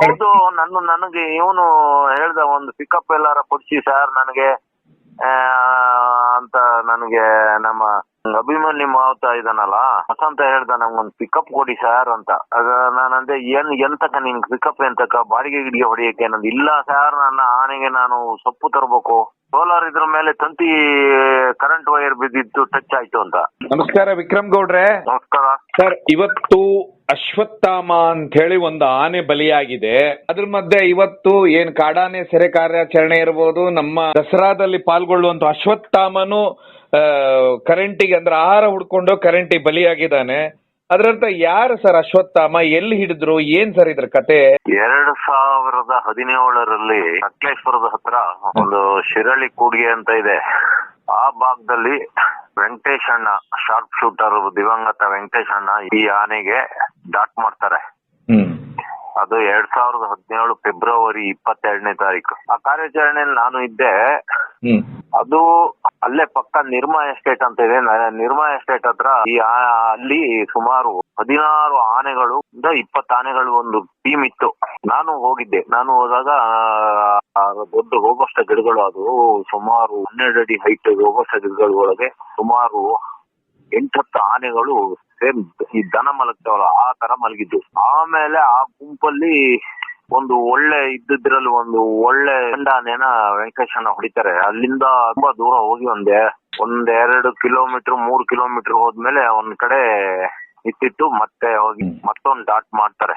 ಹೌದು ನನ್ನ ನನಗೆ ಇವನು ಹೇಳ್ದ ಒಂದು ಪಿಕಪ್ ಎಲ್ಲಾರ ಕೊಡ್ಸಿ ಸರ್ ನನಗೆ. ಅಂತ ನನಗೆ ನಮ್ಮ ಅಭಿಮನ್ಯು ಮಾವುತ ಇದಾನಲ್ಲ ಅಂತ ಹೇಳ್ದ ನಮ್ಗೊಂದು ಪಿಕಪ್ ಕೊಡಿ ಸರ್ ಅಂತ. ಅದ ನಾನಂದೆ ಏನ್ ಎಂತಕ ನಿನ್ ಪಿಕಪ್ ಎಂತಕ ಬಾಡಿಗೆ ಗಿಡಿಗೆ ಹೊಡಿಯಕ್ಕೆ ಅನ್ನೋದು ಇಲ್ಲ ಸರ್ ನನ್ನ ಆನೆಗೆ ನಾನು ಸೊಪ್ಪು ತರಬೇಕು. ಸೋಲಾರ್ ಇದ್ರ ಮೇಲೆ ತಂತಿ ಕರೆಂಟ್ ವೈರ್ ಬಿದ್ದಿದ್ದು ಟಚ್ ಆಯ್ತು ಅಂತ. ನಮಸ್ಕಾರ ವಿಕ್ರಮ್ ಗೌಡ್ರೆ. ನಮಸ್ಕಾರ. ಸರ್ ಇವತ್ತು ಅಶ್ವತ್ಥಾಮ ಅಂತ ಹೇಳಿ ಒಂದು ಆನೆ ಬಲಿಯಾಗಿದೆ. ಅದ್ರ ಮಧ್ಯೆ ಇವತ್ತು ಏನ್ ಕಾಡಾನೆ ಸೆರೆ ಕಾರ್ಯಾಚರಣೆ ಇರಬಹುದು ನಮ್ಮ ದಸರಾದಲ್ಲಿ ಪಾಲ್ಗೊಳ್ಳುವಂತ ಅಶ್ವತ್ಥಾಮನು ಕರೆಂಟಿಗೆ ಅಂದ್ರೆ ಆಹಾರ ಹುಡ್ಕೊಂಡು ಕರೆಂಟಿಗೆ ಬಲಿಯಾಗಿದ್ದಾನೆ. ಅದರಂತ ಯಾರು ಸರ್ ಅಶ್ವತ್ಥಾಮ? ಎಲ್ಲಿ ಹಿಡಿದ್ರು? ಏನ್ ಸರ್ ಇದ್ರ ಕತೆ? ಎರಡು ಸಾವಿರದ ಹದಿನೇಳರಲ್ಲಿ ಸಕಲೇಶ್ವರದ ಹತ್ರ ಒಂದು ಶಿರಳಿ ಕೂಡಿಗೆ ಅಂತ ಇದೆ. ಆ ಭಾಗದಲ್ಲಿ ವೆಂಕಟೇಶ್ ಅಣ್ಣ ಶಾರ್ಪ್ ಶೂಟರ್ ದಿವಂಗತ ವೆಂಕಟೇಶ್ ಅಣ್ಣ ಈ ಆನೆಗೆ ಡಾಟ್ ಮಾಡ್ತಾರೆ. ಅದು ಎರಡ್ ಸಾವಿರದ ಹದಿನೇಳು ಫೆಬ್ರವರಿ ಇಪ್ಪತ್ತೆರಡನೇ ತಾರೀಕು. ಆ ಕಾರ್ಯಾಚರಣೆಯಲ್ಲಿ ನಾನು ಇದ್ದೆ. ಅದು ಅಲ್ಲೇ ಪಕ್ಕ ನಿರ್ಮಾ ಎಸ್ಟೇಟ್ ಅಂತ ಇದೆ. ನಿರ್ಮಾ ಎಸ್ಟೇಟ್ ಹತ್ರ ಈ ಅಲ್ಲಿ ಸುಮಾರು ಹದಿನಾರು ಆನೆಗಳು ಇಂದ ಇಪ್ಪತ್ತು ಆನೆಗಳು ಒಂದು ಟೀಮ್ ಇತ್ತು. ನಾನು ಹೋಗಿದ್ದೆ. ನಾನು ಹೋದಾಗ ದೊಡ್ಡ ರೋಬಸ್ಟ ಗಿಡಗಳು ಅದು. ಸುಮಾರು ಹನ್ನೆರಡು ಅಡಿ ಹೈಟ್ ರೋಬಸ್ಟ ಗಿಡಗಳ ಒಳಗೆ ಸುಮಾರು ಎಂಟತ್ತು ಆನೆಗಳು ಸೇಮ್ ಈ ದನ ಮಲಗ್ತಾವಲ್ಲ ಆ ತರ ಮಲಗಿದ್ದು ಆಮೇಲೆ ಆ ಗುಂಪಲ್ಲಿ ಒಂದು ಒಳ್ಳೆ ಇದ್ದಿದ್ರಲ್ಲಿ ಒಂದು ಒಳ್ಳೆ ಆನೆನ ವೆಂಕಟೇಶನ ಹೊಡಿತಾರೆ. ಅಲ್ಲಿಂದ ತುಂಬಾ ದೂರ ಹೋಗಿ ಒಂದೇ ಒಂದ್ ಎರಡು ಕಿಲೋಮೀಟರ್ ಮೂರ್ ಕಿಲೋಮೀಟರ್ ಹೋದ್ಮೇಲೆ ಒಂದ್ ಕಡೆ ಇತ್ತಿಟ್ಟು ಮತ್ತೆ ಹೋಗಿ ಮತ್ತೊಂದು ಡಾಟ್ ಮಾಡ್ತಾರೆ.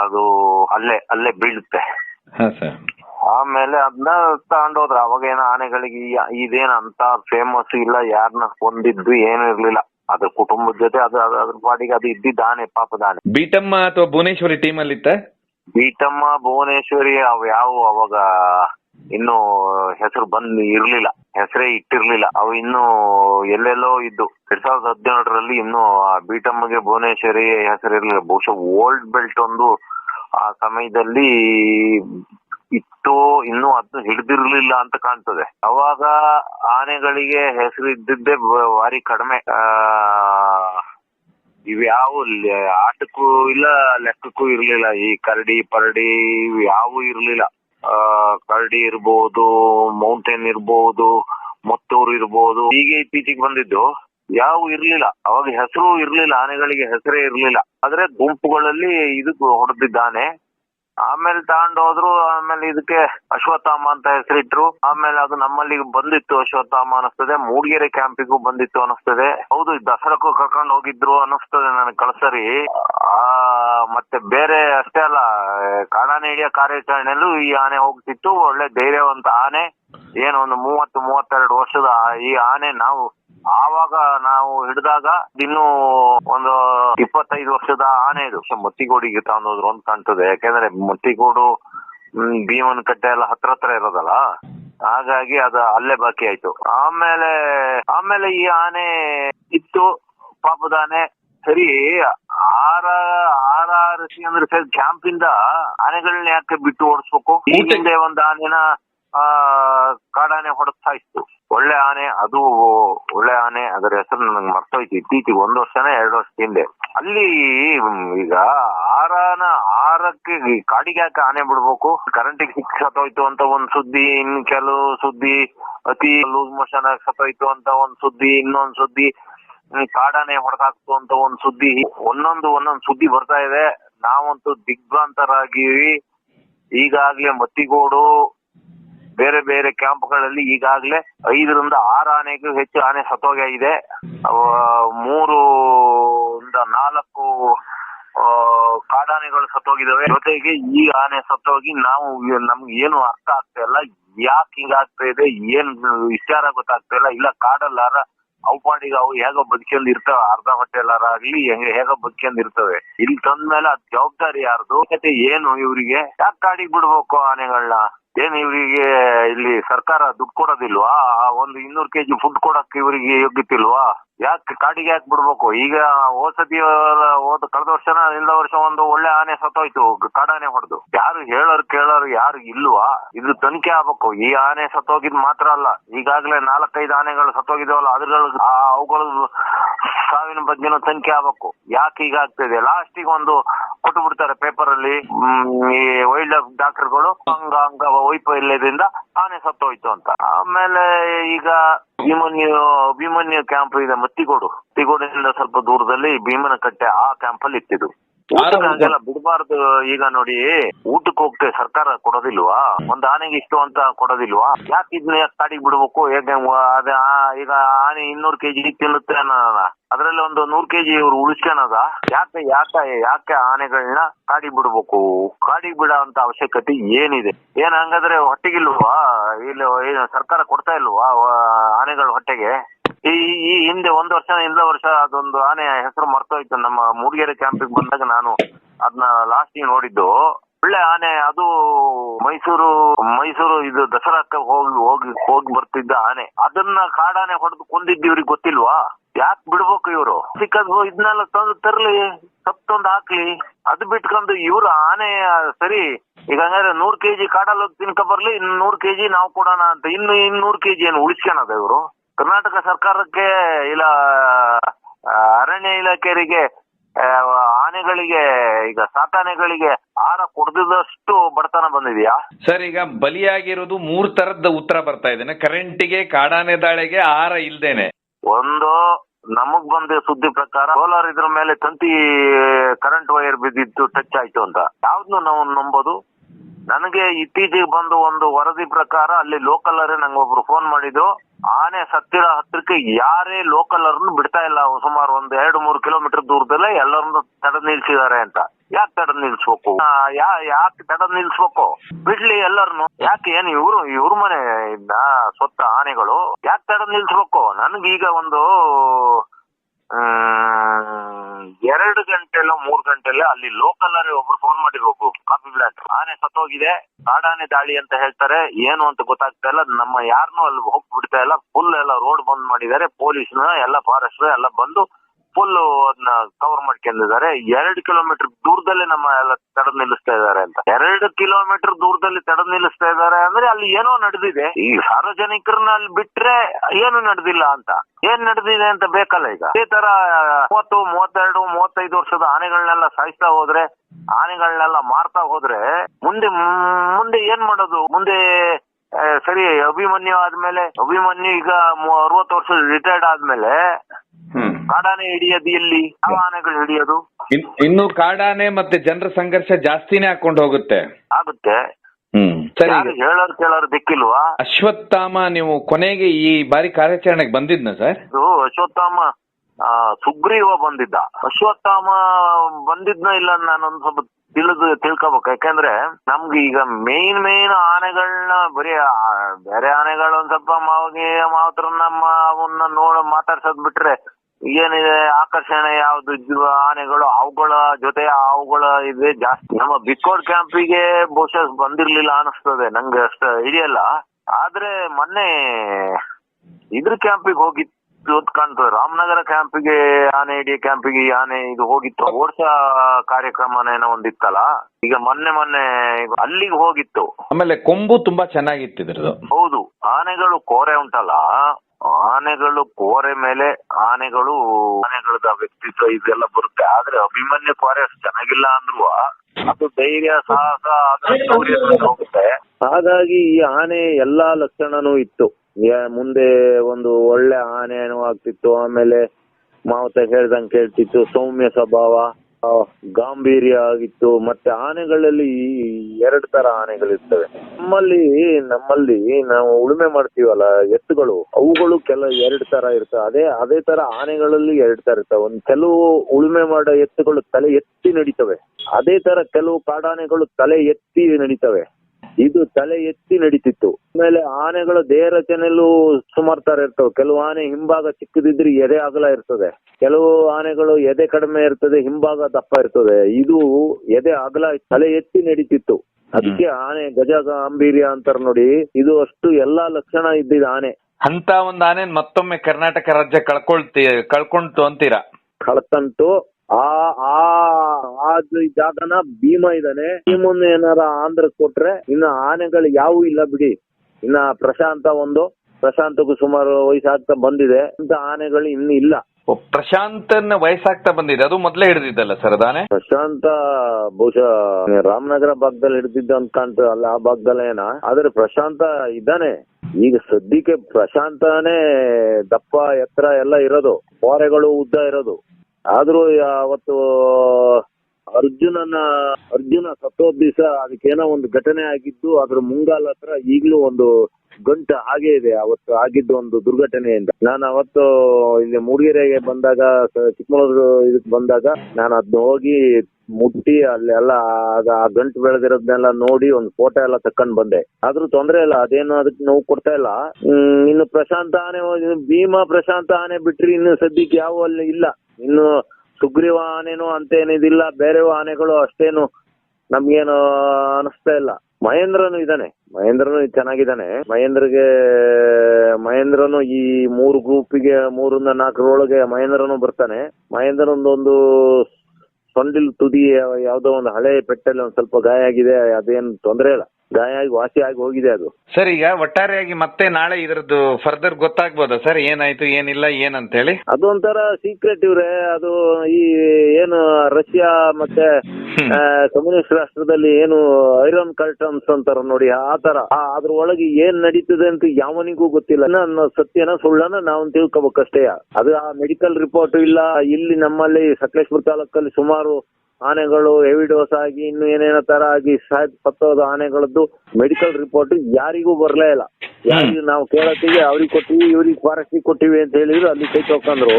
ಅದು ಅಲ್ಲೇ ಅಲ್ಲೇ ಬೀಳುತ್ತೆ. ಆಮೇಲೆ ಅದನ್ನ ತಗೊಂಡೋದ್ರ. ಅವಾಗ ಏನೋ ಆನೆಗಳಿಗೆ ಈ- ಇದೇನ್ ಅಂತ ಫೇಮಸ್ ಇಲ್ಲ ಯಾರನ್ನ ಕೊಂದಿದ್ದು ಏನು ಇರ್ಲಿಲ್ಲ. ಅದ್ರ ಕುಟುಂಬದ ಜೊತೆ ಅದು ಅದು- ಅದ್ರ ಪಾಡಿಗೆ ಅದು ಇದ್ದಿದ್ದ ಆನೆ ಪಾಪದ ಆನೆ. ಬೀಟಮ್ಮ ಅಥವಾ ಭುವನೇಶ್ವರಿ ಟೀಮ್ ಅಲ್ಲಿ ಇತ್ತ? ಬೀಟಮ್ಮ ಭುವನೇಶ್ವರಿ ಅವ್ ಯಾವ ಅವಾಗ ಇನ್ನು ಹೆಸರು ಬಂದ್ ಇರ್ಲಿಲ್ಲ. ಹೆಸರೇ ಇಟ್ಟಿರ್ಲಿಲ್ಲ. ಅವು ಇನ್ನು ಎಲ್ಲೆಲ್ಲೋ ಇದ್ದು. ಎರಡ್ ಸಾವಿರದ ಹದಿನೇಳರಲ್ಲಿ ಇನ್ನು ಆ ಬೀಟಮ್ಮಗೆ ಭುವನೇಶ್ವರಿ ಹೆಸರು ಇರ್ಲಿಲ್ಲ. ಬಹುಶಃ ಓಲ್ಡ್ ಬೆಲ್ಟ್ ಒಂದು ಆ ಸಮಯದಲ್ಲಿ ಇತ್ತು, ಇನ್ನು ಅದನ್ನ ಹಿಡ್ದಿರ್ಲಿಲ್ಲ ಅಂತ ಕಾಣ್ತದೆ. ಅವಾಗ ಆನೆಗಳಿಗೆ ಹೆಸರು ಇದ್ದಿದ್ದೇ ಭಾರಿ ಕಡಿಮೆ. ಇವ್ಯಾವು ಆಟಕ್ಕೂ ಇಲ್ಲ, ಲೆಕ್ಕಕ್ಕೂ ಇರ್ಲಿಲ್ಲ. ಈ ಕರಡಿ, ಪರಡಿ ಇವು ಯಾವೂ ಇರ್ಲಿಲ್ಲ. ಆ, ಕರಡಿ ಇರ್ಬೋದು ಮೌಂಟೇನ್ ಇರ್ಬೋದು, ಮತ್ತೂರು ಇರ್ಬೋದು. ಹೀಗೆ ಇತ್ತೀಚೆಗೆ ಬಂದಿದ್ದು. ಯಾವ ಇರ್ಲಿಲ್ಲ. ಅವಾಗ ಹೆಸರು ಇರ್ಲಿಲ್ಲ. ಆನೆಗಳಿಗೆ ಹೆಸರೇ ಇರ್ಲಿಲ್ಲ. ಆದ್ರೆ ಗುಂಪುಗಳಲ್ಲಿ ಇದು ಹೊಡೆದಿದ್ದ ಆನೆ ಆಮೇಲೆ ತಗೊಂಡ್ ಹೋದ್ರು ಆಮೇಲೆ ಇದಕ್ಕೆ ಅಶ್ವತ್ಥಾಮ ಅಂತ ಹೆಸರಿಟ್ರು. ಆಮೇಲೆ ಅದು ನಮ್ಮಲ್ಲಿ ಬಂದಿತ್ತು ಅಶ್ವತ್ಥಾಮ ಅನಿಸ್ತದೆ ಮೂಡಿಗೆರೆ ಕ್ಯಾಂಪಿಗೂ ಬಂದಿತ್ತು ಅನಿಸ್ತದೆ ಹೌದು ದಸರಾಕ್ಕೂ ಕರ್ಕೊಂಡು ಹೋಗಿದ್ರು ಅನಿಸ್ತದೆ ನನಗೆ ಕಳ್ಸರಿ. ಆ ಮತ್ತೆ ಬೇರೆ ಅಷ್ಟೇ ಅಲ್ಲ ಕಾಡಾನೆಡಿಯ ಕಾರ್ಯಾಚರಣೆಯಲ್ಲೂ ಈ ಆನೆ ಹೋಗ್ತಿತ್ತು. ಒಳ್ಳೆ ಧೈರ್ಯವಂತ ಆನೆ. ಏನು ಒಂದು ಮೂವತ್ತು ಮೂವತ್ತೆರಡು ವರ್ಷದ ಈ ಆನೆ ನಾವು ಆವಾಗ ನಾವು ಹಿಡಿದಾಗ ಇನ್ನು ಒಂದು ಇಪ್ಪತ್ತೈದು ವರ್ಷದ ಆನೆ ಇದು. ಸೊ ಮತ್ತಿಗೋಡಿಗೆ ತಗೊಂಡೋದ್ರು ಅಂತ ಕಾಣ್ತದೆ. ಯಾಕೆಂದ್ರೆ ಮತ್ತಿಗೋಡು ಭೀಮನ್ ಕಟ್ಟೆ ಎಲ್ಲ ಹತ್ರ ಹತ್ರ ಇರೋದಲ್ಲ. ಹಾಗಾಗಿ ಅದು ಅಲ್ಲೇ ಬಾಕಿ ಆಯ್ತು. ಆಮೇಲೆ ಆಮೇಲೆ ಈ ಆನೆ ಇತ್ತು ಪಾಪದ ಆನೆ. ಸರಿ ಆರ ಆರ ಋಷಿ ಅಂದ್ರೆ ಸರಿ ಕ್ಯಾಂಪಿಂದ ಆನೆಗಳನ್ನ ಯಾಕೆ ಬಿಟ್ಟು ಓಡಿಸ್ಬೇಕು? ಈ ಹಿಂದೆ ಒಂದ್ ಆನೆನ ಆ ಕಾಡಾನೆ ಹೊಡೆಸ್ತಾ ಸಾಯಿಸ್ತು ಒಳ್ಳೆ ಆನೆ, ಅದು ಒಳ್ಳೆ ಆನೆ, ಅದರ ಹೆಸರು ನಂಗೆ ಮರ್ತೋಯ್ತು. ಇತ್ತೀಚೆಗೆ ಒಂದ್ ವರ್ಷನೇ ಎರಡು ವರ್ಷ ಹಿಂದೆ. ಅಲ್ಲಿ ಈಗ ಆರನ ಆರಕ್ಕೆ ಕಾಡಿಗೆ ಯಾಕೆ ಆನೆ ಬಿಡ್ಬೇಕು. ಕರೆಂಟಿಗೆ ಸಿಕ್ ಸತ್ತೋಯ್ತು ಅಂತ ಒಂದ್ ಸುದ್ದಿ ಇನ್ ಕೆಲವು ಸುದ್ದಿ, ಅತಿ ಲೂಸ್ ಮೋಷನ್ ಆಗಿ ಸತ್ತೋಯ್ತು ಅಂತ ಒಂದ್ ಸುದ್ದಿ, ಇನ್ನೊಂದ್ ಸುದ್ದಿ ಕಾಡಾನೆ ಹೊಡೆದಾಕ್ತು ಅಂತ ಒಂದ್ ಸುದ್ದಿ. ಒಂದೊಂದು ಒಂದೊಂದ್ ಸುದ್ದಿ ಬರ್ತಾ ಇದೆ. ನಾವಂತೂ ದಿಗ್ಭ್ರಾಂತರಾಗಿವಿ. ಈಗಾಗ್ಲೇ ಮತ್ತಿಗೋಡು ಬೇರೆ ಬೇರೆ ಕ್ಯಾಂಪ್ಗಳಲ್ಲಿ ಈಗಾಗ್ಲೇ ಐದರಿಂದ ಆರು ಆನೆಗೂ ಹೆಚ್ಚು ಆನೆ ಸತ್ತೋಗಿದೆ ಮೂರು ನಾಲ್ಕು ಕಾಡಾನೆಗಳು ಸತ್ತೋಗಿದಾವೆ ಜೊತೆಗೆ ಈ ಆನೆ ಸತ್ತೋಗಿ ನಾವು ನಮ್ಗೆ ಏನು ಅರ್ಥ ಆಗ್ತಾ ಇಲ್ಲ. ಯಾಕೆ ಹಿಂಗಾಗ್ತಾ ಇದೆ? ಏನ್ ವಿಚಾರ ಗೊತ್ತಾಗ್ತಾ ಇಲ್ಲ. ಇಲ್ಲ, ಕಾಡಲ್ಲಾರ ಅವು ಪಾಡಿಗೆ ಅವು ಹೇಗೋ ಬದುಕೊಂಡ್ ಇರ್ತವೆ ಅರ್ಧ ಹೊಟ್ಟೆಲಾರ ಆಗ್ಲಿ, ಹೆಂಗ, ಹೇಗೋ ಬದುಕೊಂಡ್ ಇರ್ತವೆ ಇಲ್ಲಿ ತಂದ್ಮೇಲೆ ಅದ್ ಜವಾಬ್ದಾರಿ ಯಾರ್ದು? ಮತ್ತೆ ಏನು ಇವ್ರಿಗೆ? ಯಾಕೆ ಕಾಡಿಗೆ ಬಿಡ್ಬೇಕು ಆನೆಗಳನ್ನ ಏನ್ ಇವರಿಗೆ ಇಲ್ಲಿ ಸರ್ಕಾರ ದುಡ್ಡು ಕೊಡೋದಿಲ್ವಾ? ಆ ಒಂದು ಇನ್ನೂರು ಕೆಜಿ ಫುಡ್ ಕೊಡಕ್ ಇವರಿಗೆ ಯೋಗ್ಯತಿಲ್ವಾ ಯಾಕೆ ಕಾಡಿಗೆ ಯಾಕೆ ಬಿಡ್ಬೇಕು? ಈಗ ಔಷಧಿ ಸತಿ ಹೋದ ಕಳೆದ ವರ್ಷನ ಹಿಂದ ವರ್ಷ ಒಂದು ಒಳ್ಳೆ ಆನೆ ಸತ್ತೋಯ್ತು ಕಾಡಾನೆ ಹೊಡೆದು. ಯಾರು ಹೇಳೋರು ಕೇಳೋರು ಯಾರು ಇಲ್ವಾ? ಇದು ತನಿಖೆ ಆಗ್ಬೇಕು. ಈ ಆನೆ ಸತ್ತೋಗಿದ್ ಮಾತ್ರ ಅಲ್ಲ, ಈಗಾಗಲೇ ನಾಲ್ಕೈದು ಆನೆಗಳು ಸತ್ತೋಗಿದಾವಲ್ಲ ಅದ್ರಗಳು ಅವುಗಳ ಸಾವಿನ ಬಗ್ಗೆನೂ ತನಿಖೆ ಆಗ್ಬೇಕು. ಯಾಕೆ ಈಗ ಆಗ್ತಿದೆ? ಈಗ ಒಂದು ಕೊಟ್ಟು ಬಿಡ್ತಾರೆ ಪೇಪರ್ ಅಲ್ಲಿ ಈ ವೈಲ್ಡ್ ಲೈಫ್ ಡಾಕ್ಟರ್ಗಳು ಹಂಗ ಹಂಗ ವೈಫಲ್ಯದಿಂದ ಆನೆ ಸತ್ತೋಯ್ತು ಅಂತ. ಆಮೇಲೆ ಈಗ ಭೀಮನ್ಯು ಭೀಮನ್ಯು ಕ್ಯಾಂಪ್ ಇದೆ ಮತ್ತಿಗೋಡು. ಮತ್ತಿಗೋಡಿನಿಂದ ಸ್ವಲ್ಪ ದೂರದಲ್ಲಿ ಭೀಮನ ಕಟ್ಟೆ ಆ ಕ್ಯಾಂಪ್ ಅಲ್ಲಿ ಇತ್ತಿದ್ದು ಹಂಗೆಲ್ಲ ಬಿಡಬಾರ್ದು. ಈಗ ನೋಡಿ ಊಟಕ್ಕೆ ಹೋಗ್ತೇವೆ ಸರ್ಕಾರ ಕೊಡೋದಿಲ್ವಾ? ಒಂದ್ ಆನೆಗೆ ಇಷ್ಟು ಅಂತ ಕೊಡೋದಿಲ್ವಾ? ಯಾಕೆ ಇದನ್ನ ಕಾಡಿಗೆ ಬಿಡ್ಬೇಕು? ಹೇಗೆ ಅದೇ ಈಗ ಆನೆ ಇನ್ನೂರು ಕೆಜಿ ತಿನ್ನುತ್ತೆ ಅನ್ನೋಣ ಅದ್ರಲ್ಲಿ ಒಂದು ನೂರ್ ಕೆಜಿ ಇವ್ರು ಉಳಿಸ್ಕೊಳದ? ಯಾಕೆ ಯಾಕೆ ಯಾಕೆ ಆನೆಗಳನ್ನ ಕಾಡಿಗೆ ಬಿಡ್ಬೇಕು? ಕಾಡಿಗೆ ಬಿಡೋ ಅಂತ ಅವಶ್ಯಕತೆ ಏನಿದೆ? ಏನ್ ಹಂಗಾದ್ರೆ ಹೊಟ್ಟೆಗಿಲ್ವಾ? ಇಲ್ಲಿ ಸರ್ಕಾರ ಕೊಡ್ತಾ ಇಲ್ವಾ ಆನೆಗಳ ಹೊಟ್ಟೆಗೆ? ಈ ಈ ಹಿಂದೆ ಒಂದು ವರ್ಷ ಹಿಂದೆ ವರ್ಷ ಅದೊಂದು ಆನೆ ಹೆಸರು ಮರ್ತೋಯ್ತು. ನಮ್ಮ ಮೂಡಿಗೆರೆ ಕ್ಯಾಂಪಿಗೆ ಬಂದಾಗ ನಾನು ಅದನ್ನ ಲಾಸ್ಟ್ ನೋಡಿದ್ದು. ಒಳ್ಳೆ ಆನೆ, ಅದು ಮೈಸೂರು ಮೈಸೂರು ಇದು ದಸರಾಕ್ಕೆ ಹೋಗಿ ಹೋಗಿ ಹೋಗಿ ಬರ್ತಿದ್ದ ಆನೆ. ಅದನ್ನ ಕಾಡಾನೆ ಹೊಡೆದು ಕೊಂದಿದ್ದು ಇವ್ರಿಗೆ ಗೊತ್ತಿಲ್ವಾ? ಯಾಕೆ ಬಿಡ್ಬೇಕು ಇವರು? ಸಿಕ್ಕದ್ ಇದನ್ನೆಲ್ಲ ತಂದು ತರ್ಲಿ ಸತ್ತೊಂದು ಹಾಕ್ಲಿ. ಅದು ಬಿಟ್ಕೊಂಡು ಇವ್ರ ಆನೆ ಸರಿ, ಈಗ ಹಂಗಾದ್ರೆ ನೂರ್ ಕೆಜಿ ಕಾಡಲ್ಲಿ ಹೋಗಿ ತಿನ್ಕ ಬರ್ಲಿ ಇನ್ ನೂರ್ ಕೆಜಿ ನಾವು ಕೊಡೋಣ ಅಂತ. ಇನ್ನು ಇನ್ನೂರ್ ಕೆಜಿ ಏನು ಉಳಿಸ್ಕೊಳದ ಇವರು? ಕರ್ನಾಟಕ ಸರ್ಕಾರಕ್ಕೆ ಇಲ್ಲ ಅರಣ್ಯ ಇಲಾಖೆಯವರಿಗೆ ಆನೆಗಳಿಗೆ ಈಗ ಸಾಕಾನೆಗಳಿಗೆ ಆಹಾರ ಕೊಡದಿದ್ದಷ್ಟು ಬಡತನ ಬಂದಿದೆಯಾ? ಸರ್ ಈಗ ಬಲಿಯಾಗಿರೋದು ಮೂರ್ ತರದ ಉತ್ತರ ಬರ್ತಾ ಇದ್ದೇನೆ ಕರೆಂಟಿಗೆ ಕಾಡಾನೆ ದಾಳಿಗೆ ಆಹಾರ ಇಲ್ದೇನೆ. ಒಂದು ನಮಗ್ ಬಂದ ಸುದ್ದಿ ಪ್ರಕಾರ ಸೋಲಾರ್ ಇದ್ರ ಮೇಲೆ ತಂತಿ ಕರೆಂಟ್ ವೈರ್ ಬಿದ್ದಿದ್ದು ಟಚ್ ಆಯ್ತು ಅಂತ. ಯಾವ್ದನ್ನು ನಾವು ನಂಬೋದು. ನನಗೆ ಇತ್ತೀಚೆಗೆ ಬಂದು ಒಂದು ವರದಿ ಪ್ರಕಾರ ಅಲ್ಲಿ ಲೋಕಲ್ ಅವರೇ ನಂಗೆ ಒಬ್ರು ಫೋನ್ ಮಾಡಿದ್ರು. ಆನೆ ಸತ್ತಿರ ಹತ್ತಿರಕ್ಕೆ ಯಾರೇ ಲೋಕಲ್ ಬಿಡ್ತಾ ಇಲ್ಲ. ಸುಮಾರು ಒಂದ್ ಎರಡು ಮೂರು ಕಿಲೋಮೀಟರ್ ದೂರದಲ್ಲೇ ಎಲ್ಲರನ್ನು ತಡೆ ನಿಲ್ಸಿದ್ದಾರೆ ಅಂತ. ಯಾಕೆ ತಡೆ ನಿಲ್ಸ್ಬೇಕು? ಯಾಕೆ ತಡ ನಿಲ್ಸ್ಬೇಕು? ಬಿಡ್ಲಿ ಎಲ್ಲರನ್ನು. ಯಾಕೆ ಏನ್ ಇವ್ರು, ಇವ್ರ ಮನೆ ಸ್ವತ್ತ ಆನೆಗಳು? ಯಾಕೆ ತಡ ನಿಲ್ಸ್ಬೇಕು? ಈಗ ಒಂದು ಆಮ್, ಎರಡು ಗಂಟೆಲ್ಲ ಮೂರ್ ಗಂಟೆಲ್ಲ ಅಲ್ಲಿ ಲೋಕಲ್ ಅಲ್ಲಿ ಒಬ್ರು ಫೋನ್ ಮಾಡಿರ್ಬೇಕು. ಕಾಫಿ ಬ್ಲಾಕ್ ಆನೆ ಸತ್ತೋಗಿದೆ. ಕಾಡಾನೆ ದಾಳಿ ಅಂತ ಹೇಳ್ತಾರೆ. ಏನು ಅಂತ ಗೊತ್ತಾಗ್ತಾ ಇಲ್ಲ. ನಮ್ಮ ಯಾರನ್ನೂ ಅಲ್ಲಿ ಹೋಗ್ಬಿಡ್ತಾ ಇಲ್ಲ. ಫುಲ್ ಎಲ್ಲ ರೋಡ್ ಬಂದ್ ಮಾಡಿದ್ದಾರೆ. ಪೊಲೀಸ್ನ ಎಲ್ಲ ಫಾರೆಸ್ಟ್ ಎಲ್ಲ ಬಂದು ಫುಲ್ ಅದನ್ನ ಕವರ್ ಮಾಡ್ಕೊಂಡಿದ್ದಾರೆ ಎರಡು ಕಿಲೋಮೀಟರ್ ದೂರದಲ್ಲೇ ನಮ್ಮ ಎಲ್ಲ ತಡೆದ್ ನಿಲ್ಲಿಸ್ತಾ ಇದ್ದಾರೆ ಅಂತ. ಎರಡು ಕಿಲೋಮೀಟರ್ ದೂರದಲ್ಲಿ ತಡೆದ್ ನಿಲ್ಲಿಸ್ತಾ ಇದ್ದಾರೆ ಅಂದ್ರೆ ಅಲ್ಲಿ ಏನೋ ನಡೆದಿದೆ. ಈ ಸಾರ್ವಜನಿಕರನ್ನ ಅಲ್ಲಿ ಬಿಟ್ರೆ ಏನು ನಡೆದಿಲ್ಲ ಅಂತ. ಏನ್ ನಡೆದಿದೆ ಅಂತ ಬೇಕಲ್ಲ ಈಗ. ಈ ತರ, ಮೂವತ್ತು, ಮೂವತ್ತೆರಡು, ಮೂವತ್ತೈದು ವರ್ಷದ ಆನೆಗಳನ್ನೆಲ್ಲ ಸಾಯಿಸ್ತಾ ಹೋದ್ರೆ, ಆನೆಗಳನ್ನೆಲ್ಲ ಮಾರ್ತಾ ಹೋದ್ರೆ, ಮುಂದೆ ಮುಂದೆ ಏನ್ ಮಾಡೋದು? ಮುಂದೆ ಸರಿ ಅಭಿಮನ್ಯು ಆದ್ಮೇಲೆ ಅಭಿಮನ್ಯು ಈಗ ಅರವತ್ತು ವರ್ಷ ರಿಟೈರ್ಡ್ ಆದ್ಮೇಲೆ ಕಾಡಾನೆ ಹಿಡಿಯೋದು ಎಲ್ಲಿ? ಯಾವ ಆನೆಗಳು ಹಿಡಿಯೋದು? ಇನ್- ಇನ್ನು ಕಾಡಾನೆ ಮತ್ತೆ ಜನರ ಸಂಘರ್ಷ ಜಾಸ್ತಿನೇ ಹಾಕೊಂಡು ಹೋಗುತ್ತೆ. ಆಗುತ್ತೆ. ಹ್ಮ್ ಸರಿ. ಯಾರು ಹೇಳೋರು ಕೇಳೋರು ದಿಕ್ಕಿಲ್ವಾ? ಅಶ್ವತ್ಥಾಮ ನೀವು ಕೊನೆಗೆ ಈ ಬಾರಿ ಕಾರ್ಯಾಚರಣೆಗೆ ಬಂದಿದ್ನ ಸರ್? ಇದು ಅಶ್ವತ್ಥಾಮ. ಆ, ಸುಗ್ರೀವ ಬಂದಿದ್ದ. ಅಶ್ವತ್ಥಾಮ ಬಂದಿದ್ನ ಇಲ್ಲ ನಾನೊಂದ್ ಸ್ವಲ್ಪ ತಿಳಿದು ತಿಳ್ಕೊಬೇಕು. ಯಾಕಂದ್ರೆ ನಮ್ಗೆ ಈಗ ಮೇನ್ ಮೇನ್ ಆನೆಗಳನ್ನ ಬರೀ ಬೇರೆ ಆನೆಗಳು ಒಂದ್ ಸ್ವಲ್ಪ ಮಾವಿಗೆ ಮಾತ್ರ ನಮ್ಮ ಅವನ್ನ ನೋಡ ಮಾತಾಡ್ಸದ್ ಬಿಟ್ರೆ ಏನಿದೆ ಆಕರ್ಷಣೆ ಯಾವ್ದು ಆನೆಗಳು? ಅವುಗಳ ಜೊತೆ ಅವುಗಳ ಇದೆ ಜಾಸ್ತಿ. ನಮ್ಮ ಬಿಕ್ಕೋಡ್ ಕ್ಯಾಂಪಿಗೆ ಬಹುಶಃ ಬಂದಿರ್ಲಿಲ್ಲ ಅನಿಸ್ತದೆ. ನಂಗೆ ಅಷ್ಟ ಇದೆಯಲ್ಲ ಆದ್ರೆ ಮೊನ್ನೆ ಇದ್ರ ಕ್ಯಾಂಪಿಗೆ ಹೋಗಿತ್ತು. ಕಾಣ್ತದೆ ರಾಮನಗರ ಕ್ಯಾಂಪಿಗೆ ಆನೆ ಇಡಿ ಕ್ಯಾಂಪಿಗೆ ಆನೆ ಇದು ಹೋಗಿತ್ತು. ವರ್ಷ ಕಾರ್ಯಕ್ರಮ ಏನೋ ಒಂದಿತ್ತಲ್ಲ ಈಗ ಮೊನ್ನೆ ಮೊನ್ನೆ ಅಲ್ಲಿಗೆ ಹೋಗಿತ್ತು. ಆಮೇಲೆ ಕೊಂಬು ತುಂಬಾ ಚೆನ್ನಾಗಿತ್ತು ಇದ್ರದ್ದು. ಹೌದು ಆನೆಗಳು ಕೋರೆ ಉಂಟಲ್ಲ ಆನೆಗಳು ಕೋರೆ ಮೇಲೆ ಆನೆಗಳು ಆನೆಗಳ ವ್ಯಕ್ತಿತ್ವ ಇದೆಲ್ಲ ಬರುತ್ತೆ. ಆದ್ರೆ ಅಭಿಮನ್ಯು ಕೋರೆ ಅಷ್ಟು ಚೆನ್ನಾಗಿಲ್ಲ ಅಂದ್ರು ಅದು ಧೈರ್ಯ, ಸಾಹಸ ಹೋಗುತ್ತೆ. ಹಾಗಾಗಿ ಈ ಆನೆ ಎಲ್ಲಾ ಲಕ್ಷಣನೂ ಇತ್ತು. ಮುಂದೆ ಒಂದು ಒಳ್ಳೆ ಆನೆನೂ ಆಗ್ತಿತ್ತು, ಆಮೇಲೆ ಮಾವತ ಹೇಳ್ದಂಗೆ ಕೇಳ್ತಿತ್ತು, ಸೌಮ್ಯ ಸ್ವಭಾವ ಗಾಂಭೀರ್ಯ ಆಗಿತ್ತು. ಮತ್ತೆ ಆನೆಗಳಲ್ಲಿ ಎರಡು ತರ ಆನೆಗಳಿರ್ತವೆ. ನಮ್ಮಲ್ಲಿ ನಮ್ಮಲ್ಲಿ ನಾವು ಉಳುಮೆ ಮಾಡ್ತೀವಲ್ಲ ಎತ್ತುಗಳು, ಅವುಗಳು ಕೆಲ ಎರಡು ತರ ಇರ್ತವೆ. ಅದೇ ಅದೇ ತರ ಆನೆಗಳಲ್ಲಿ ಎರಡು ತರ ಇರ್ತವೆ. ಒಂದ್ ಕೆಲವು ಉಳುಮೆ ಮಾಡೋ ಎತ್ತುಗಳು ತಲೆ ಎತ್ತಿ ನಡೀತವೆ. ಅದೇ ತರ ಕೆಲವು ಕಾಡಾನೆಗಳು ತಲೆ ಎತ್ತಿ ನಡೀತವೆ. ಇದು ತಲೆ ಎತ್ತಿ ನಡೀತಿತ್ತು. ಆಮೇಲೆ ಆನೆಗಳ ದೇಹ ರಚನೆಯಲ್ಲೂ ಸುಮಾರು ತರ ಇರ್ತವೆ. ಕೆಲವು ಆನೆ ಹಿಂಭಾಗ ಚಿಕ್ಕದಿದ್ರೆ ಎದೆ ಅಗಲ ಇರ್ತದೆ. ಕೆಲವು ಆನೆಗಳು ಎದೆ ಕಡಿಮೆ ಇರ್ತದೆ ಹಿಂಭಾಗ ದಪ್ಪ ಇರ್ತದೆ. ಇದು ಎದೆ ಅಗಲ ತಲೆ ಎತ್ತಿ ನಡೀತಿತ್ತು. ಅದಕ್ಕೆ ಆನೆ ಗಜ ಗಾಂಭೀರ್ಯ ಅಂತಾರ ನೋಡಿ. ಇದು ಅಷ್ಟು ಎಲ್ಲಾ ಲಕ್ಷಣ ಇದ್ದಿದ ಆನೆ. ಅಂತ ಒಂದ್ ಆನೆ ಮತ್ತೊಮ್ಮೆ ಕರ್ನಾಟಕ ರಾಜ್ಯ ಕಳ್ಕೊಳ್ತಿ ಕಳ್ಕೊಂತು ಅಂತೀರಾ? ಕಳ್ಕಂತು ಆ ಆ ಜಾಗನ ಭೀಮ ಇದಾನೆ ಭೀಮನ್ ಏನಾರ ಆಂಧ್ರ ಕೊಟ್ರೆ ಇನ್ನ ಆನೆಗಳು ಯಾವೂ ಇಲ್ಲ ಬಿಡಿ. ಇನ್ನ ಪ್ರಶಾಂತ ಒಂದು ಪ್ರಶಾಂತಕ್ಕೂ ಸುಮಾರು ವಯಸ್ಸಾಗ್ತಾ ಬಂದಿದೆ. ಅಂತ ಆನೆಗಳು ಇನ್ನು ಇಲ್ಲ. ಪ್ರಶಾಂತನ ವಯಸ್ಸಾಗ್ತಾ ಬಂದಿದೆ. ಅದು ಮೊದಲೇ ಹಿಡಿದಿದ್ದಲ್ಲ ಸರ್ ಅದಾನೆ ಪ್ರಶಾಂತ ಬಹುಶಃ ರಾಮನಗರ ಭಾಗದಲ್ಲಿ ಹಿಡಿದಿದ್ದ ಅಂತ ಕಾಣ್ತು ಅಲ್ಲ ಆ ಭಾಗದಲ್ಲೇನ ಆದ್ರೆ ಪ್ರಶಾಂತ ಇದ್ದಾನೆ. ಈಗ ಸದ್ಯಕ್ಕೆ ಪ್ರಶಾಂತನೇ ದಪ್ಪ ಎತ್ತರ ಎಲ್ಲ ಇರೋದು. ಪಾರೆಗಳು ಉದ್ದ ಇರೋದು. ಆದ್ರೂ ಅವತ್ತು ಅರ್ಜುನನ, ಅರ್ಜುನ ಸತ್ತೋದ್ ದಿವಸ ಅದಕ್ಕೇನೋ ಒಂದು ಘಟನೆ ಆಗಿದ್ದು, ಅದ್ರ ಮುಂಗಾಲ ಹತ್ರ ಈಗ್ಲೂ ಒಂದು ಗಂಟು ಹಾಗೆ ಇದೆ. ಅವತ್ತು ಆಗಿದ್ದು ಒಂದು ದುರ್ಘಟನೆಯಿಂದ. ನಾನು ಅವತ್ತು ಇಲ್ಲಿ ಮೂಡಿಗೆರೆಗೆ ಬಂದಾಗ ಚಿಕ್ಕಮಗಳೂರು ಇದಕ್ ಬಂದಾಗ ನಾನು ಅದ್ನ ಹೋಗಿ ಮುಟ್ಟಿ ಅಲ್ಲಿ ಎಲ್ಲ ಆಗ ಆ ಗಂಟು ಬೆಳೆದಿರೋದ್ನೆಲ್ಲ ನೋಡಿ ಒಂದು ಫೋಟೋ ಎಲ್ಲ ತಕೊಂಡ್ ಬಂದೆ. ಆದ್ರೂ ತೊಂದ್ರೆ ಇಲ್ಲ, ಅದೇನು ಅದಕ್ಕೆ ನೋವು ಕೊಡ್ತಾ ಇಲ್ಲ. ಇನ್ನು ಪ್ರಶಾಂತ ಆನೆ ಭೀಮಾ ಪ್ರಶಾಂತ ಆನೆ ಬಿಟ್ರಿ ಇನ್ನು ಸದ್ಯಕ್ಕೆ ಯಾವ ಅಲ್ಲಿ ಇಲ್ಲ. ಇನ್ನು ಸುಗ್ರೀವ ಆನೆನೂ ಅಂತೇನಿದಿಲ್ಲ, ಬೇರೆ ಆನೆಗಳು ಅಷ್ಟೇನು ನಮ್ಗೇನು ಅನಿಸ್ತಾ ಇಲ್ಲ. ಮಹೇಂದ್ರನು ಇದಾನೆ ಮಹೇಂದ್ರನು ಚೆನ್ನಾಗಿದ್ದಾನೆ. ಮಹೇಂದ್ರಗೆ, ಮಹೇಂದ್ರನು ಈ ಮೂರು ಗ್ರೂಪಿಗೆ ಮೂರಿಂದ ನಾಲ್ಕರೊಳಗೆ ಮಹೇಂದ್ರನು ಬರ್ತಾನೆ. ಮಹೇಂದ್ರನೊಂದೊಂದು ಸೊಂಡಿಲ್ ತುದಿ ಯಾವ್ದೋ ಒಂದು ಹಳೆ ಪೆಟ್ಟಲ್ಲಿ ಒಂದ್ ಸ್ವಲ್ಪ ಗಾಯ ಆಗಿದೆ ಅದೇನ್ ತೊಂದ್ರೆ ಇಲ್ಲ. ಗಾಯ ಆಗಿ ವಾಸಿ ಆಗಿ ಹೋಗಿದೆ ಅದು. ಸರ್ ಈಗ ಒಟ್ಟಾರೆಯಾಗಿ ಮತ್ತೆ ನಾಳೆ ಇದ್ರದ್ದು ಫರ್ದರ್ ಗೊತ್ತಾಗ್ಬೋದ? ಸರ್ ಏನಾಯ್ತು ಏನಿಲ್ಲ ಏನಂತ ಹೇಳಿ ಅದೊಂಥರ ಸೀಕ್ರೆಟ್ ಇವ್ರೆ. ಅದು ಈ ಏನು ರಷ್ಯಾ ಮತ್ತೆ. ಆ, ಕಮ್ಯುನಿಸ್ಟ್ ರಾಷ್ಟ್ರದಲ್ಲಿ ಏನು ಐರನ್ ಕರ್ಟನ್ಸ್ ಅಂತಾರ ನೋಡಿ ಆ ತರ. ಆ, ಅದ್ರ ಒಳಗೆ ಏನ್ ನಡೀತದೆ ಅಂತ ಯಾವನಿಗೂ ಗೊತ್ತಿಲ್ಲ. ನನ್ನ ಸತ್ಯನ ಸುಳ್ಳನ ನಾವು ತಿಳ್ಕೋಬೇಕಷ್ಟೇ. ಅದು ಆ ಮೆಡಿಕಲ್ ರಿಪೋರ್ಟ್ ಇಲ್ಲ. ಇಲ್ಲಿ ನಮ್ಮಲ್ಲಿ ಸಕಲೇಶ್ಪುರ ತಾಲೂಕಲ್ಲಿ ಸುಮಾರು ಆನೆಗಳು ಹೆವಿ ಡೋಸ್ ಆಗಿ ಇನ್ನು ಏನೇನೋ ತರ ಆಗಿ ಸಾಯ್ ಸತ್ತೋದ ಆನೆಗಳದ್ದು ಮೆಡಿಕಲ್ ರಿಪೋರ್ಟ್ ಯಾರಿಗೂ ಬರ್ಲೇ ಇಲ್ಲ. ಯಾರಿಗೂ ನಾವು ಕೇಳತ್ತೀವಿ ಅವ್ರಿಗೆ ಕೊಟ್ಟಿವಿ ಇವ್ರಿಗೆ ಫಾರೆಸ್ಟಿಗೆ ಕೊಟ್ಟಿವಿ ಅಂತ ಹೇಳಿದ್ರು ಅಲ್ಲಿ ಕೈ ತೊಕೊಂಡ್ರು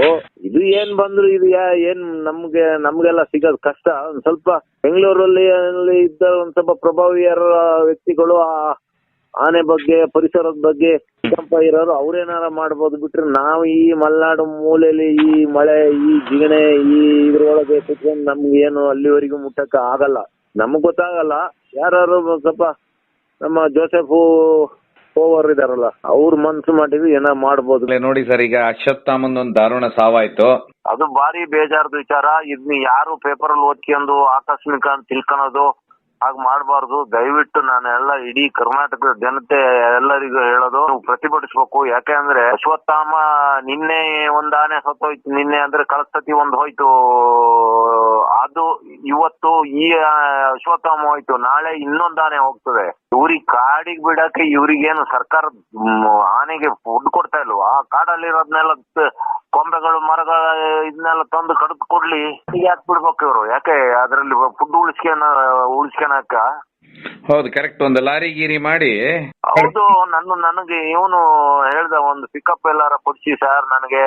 ಇದು ಏನ್ ಬಂದ್ರು ಇದು ಏನ್ ನಮ್ಗೆ ನಮ್ಗೆಲ್ಲ ಸಿಗೋದ್ ಕಷ್ಟ. ಒಂದ್ ಸ್ವಲ್ಪ ಬೆಂಗಳೂರಲ್ಲಿ ಅಲ್ಲಿ ಇದ್ದ ಒಂದ್ ಸ್ವಲ್ಪ ಪ್ರಭಾವಿಯರ ವ್ಯಕ್ತಿಗಳು ಆ ಆನೆ ಬಗ್ಗೆ ಪರಿಸರದ ಬಗ್ಗೆ ಕಂಪ ಇರೋರು ಅವ್ರೇನಾರ ಮಾಡ್ಬೋದು ಬಿಟ್ರೆ ನಾವು ಈ ಮಲೆನಾಡು ಮೂಲೆಯಲ್ಲಿ ಈ ಮಳೆ ಈ ಜಿಗಣೆ ಈ ಇದ್ರೊಳಗೆ ಕುತ್ಕೊಂಡು ನಮ್ಗೆ ಏನು ಅಲ್ಲಿವರೆಗೂ ಮುಟ್ಟಕ್ಕ ಆಗಲ್ಲ. ನಮಗ್ ಗೊತ್ತಾಗಲ್ಲ. ಯಾರು ಸ್ವಲ್ಪ ನಮ್ಮ ಜೋಸೆಫ್ ಓವರ್ ಇದಾರಲ್ಲ ಅವ್ರ ಮನ್ಸು ಮಾಡಿದ್ರು ಏನೋ ಮಾಡ್ಬೋದು. ನೋಡಿ ಸರ್ ಈಗ ಅಶ್ವತ್ಥಾಮಂದ್ ಒಂದು ದಾರುಣ ಸಾವಾಯ್ತು. ಅದು ಭಾರಿ ಬೇಜಾರದ ವಿಚಾರ. ಇದ್ನ ಯಾರು ಪೇಪರ್ ಅಲ್ಲಿ ಓದ್ಕೊಂಡು ಆಕಸ್ಮಿಕ ಅಂತ ತಿಳ್ಕೊಳೋದು ಹಾಗ್ ಮಾಡಬಾರದು. ದಯವಿಟ್ಟು ನಾನು ಎಲ್ಲ ಇಡೀ ಕರ್ನಾಟಕದ ಜನತೆ ಎಲ್ಲರಿಗೂ ಹೇಳೋದು, ನೀವು ಪ್ರತಿಭಟಿಸ್ಬೇಕು. ಯಾಕೆಂದ್ರೆ ಅಶ್ವತ್ಥಾಮ ನಿನ್ನೆ ಒಂದ್ ಆನೆ ಸತ್ತೋಯ್ತು, ನಿನ್ನೆ ಅಂದ್ರೆ ಕಳಸತಿ ಒಂದ್ ಹೋಯ್ತು. ಅದು ಇವತ್ತು ಈ ಅಶ್ವತ್ಥಾಮ ಹೋಯ್ತು, ನಾಳೆ ಇನ್ನೊಂದ್ ಆನೆ ಹೋಗ್ತದೆ. ಇವ್ರಿಗೆ ಕಾಡಿಗೆ ಬಿಡಕ್ಕೆ ಇವ್ರಿಗೇನು ಸರ್ಕಾರ ಆನೆಗೆ ಫುಡ್ ಕೊಡ್ತಾ ಇಲ್ವಾ? ಕಾಡಲ್ಲಿರೋದ್ನೆಲ್ಲ ಕೊಂಬೆಗಳು ಮರಗಳ ಇದನ್ನೆಲ್ಲ ತಂದು ಕಡ್ದು ಕೊಡ್ಲಿ. ಯಾಕೆ ಬಿಡ್ಬೇಕು ಇವರು. ಯಾಕೆ ಅದ್ರಲ್ಲಿ ಫುಡ್ ಉಳಿಸ್ಕೊನ ಉಳಿಸ್ಕೊಳಕ ಹೌದು ಕರೆಕ್ಟ್ ಒಂದು ಲಾರಿ ಗೀರಿ ಮಾಡಿ. ಹೌದು ನನ್ನ ನನಗೆ ಇವನು ಹೇಳ್ದ ಒಂದು ಪಿಕಪ್ ಎಲ್ಲಾರ ಕೊಡ್ಸಿ ಸರ್ ನನಗೆ.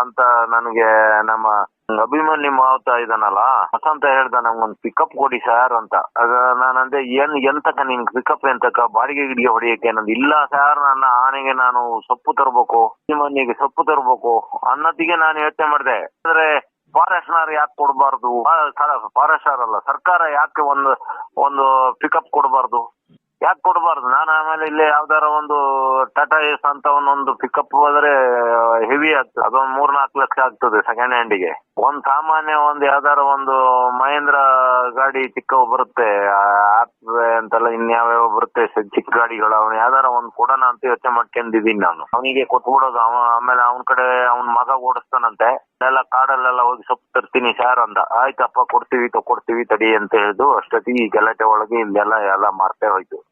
ಅಂತ ನನಗೆ ನಮ್ಮ ಅಭಿಮನ್ಯು ಮಾವುತ ಇದನ್ನಲ್ಲ ವಸಂತ ಹೇಳ್ದ ನಮ್ಗೊಂದು ಪಿಕಪ್ ಕೊಡಿ ಸರ್ ಅಂತ. ಅದ ಅಂದ್ರೆ ಏನ್ ಎಂತಕ ನಿನ್ ಪಿಕಪ್ ಎಂತಕ ಬಾಡಿಗೆ ಗಿಡಿಗೆ ಹೊಡಿಯಕ್ಕೆ ನಂದು ಇಲ್ಲ ಸರ್ ನನ್ನ ಆನೆಗೆ ನಾನು ಸೊಪ್ಪು ತರ್ಬೇಕು, ಅಭಿಮನ್ಯಿಗೆ ಸೊಪ್ಪು ತರ್ಬೇಕು, ಅನ್ನತಿಗೆ ನಾನು ಯೋಚನೆ ಮಾಡಿದೆ. ಅಂದ್ರೆ ಫಾರೆಸ್ಟ್ನರ್ ಯಾಕೆ ಕೊಡಬಾರ್ದು? ಫಾರೆಸ್ಟರ್ ಅಲ್ಲ, ಸರ್ಕಾರ ಯಾಕೆ ಒಂದು ಒಂದು ಪಿಕಪ್ ಕೊಡಬಾರ್ದು? ಯಾಕೆ ಕೊಡಬಾರ್ದು? ನಾನು ಆಮೇಲೆ ಇಲ್ಲಿ ಯಾವ್ದಾರ ಒಂದು ಟಾಟಾ ಏಸ್ ಅಂತ ಒಂದೊಂದು ಪಿಕಪ್ ಹೋದ್ರೆ ಹೆವಿ ಆಗ್ತದೆ. ಅದೊಂದು ಮೂರ್ ನಾಲ್ಕು ಲಕ್ಷ ಆಗ್ತದೆ ಸೆಕೆಂಡ್ ಹ್ಯಾಂಡಿಗೆ ಒಂದ್ ಸಾಮಾನ್ಯ ಒಂದ್ ಯಾವ್ದಾರ ಒಂದು ಮಹೇಂದ್ರ ಗಾಡಿ ಚಿಕ್ಕ ಬರುತ್ತೆ ಅಂತೆಲ್ಲ ಇನ್ಯಾವ್ಯಾವ ಬರುತ್ತೆ ಚಿಕ್ಕ ಗಾಡಿಗಳು, ಅವನು ಯಾವ್ದಾರ ಒಂದ್ ಕೊಡೋಣ ಅಂತ ಯೋಚನೆ ಮಾಡ್ಕೊಂಡಿದೀನಿ ನಾನು. ಅವನಿಗೆ ಕೊಟ್ಬಿಡೋದು. ಅವ, ಆಮೇಲೆ ಅವನ ಕಡೆ ಅವನ್ ಮಗ ಓಡಿಸ್ತಾನಂತೆ. ಎಲ್ಲ ಕಾಡಲ್ಲೆಲ್ಲ ಹೋಗಿ ಸೊಪ್ಪು ತರ್ತೀನಿ ಸಾರ್ ಅಂದ. ಆಯ್ತಪ್ಪ, ಕೊಡ್ತೀವಿ ಕೊಡ್ತೀವಿ ತಡಿ ಅಂತ ಹೇಳಿದ್ರು ಅಷ್ಟೊತ್ತಿಗೆ ಈ ಗಲಾಟೆ ಒಳಗೆ ಇಲ್ಲೆಲ್ಲ ಎಲ್ಲ ಮಾರ್ತೇ ಹೋಯ್ತು.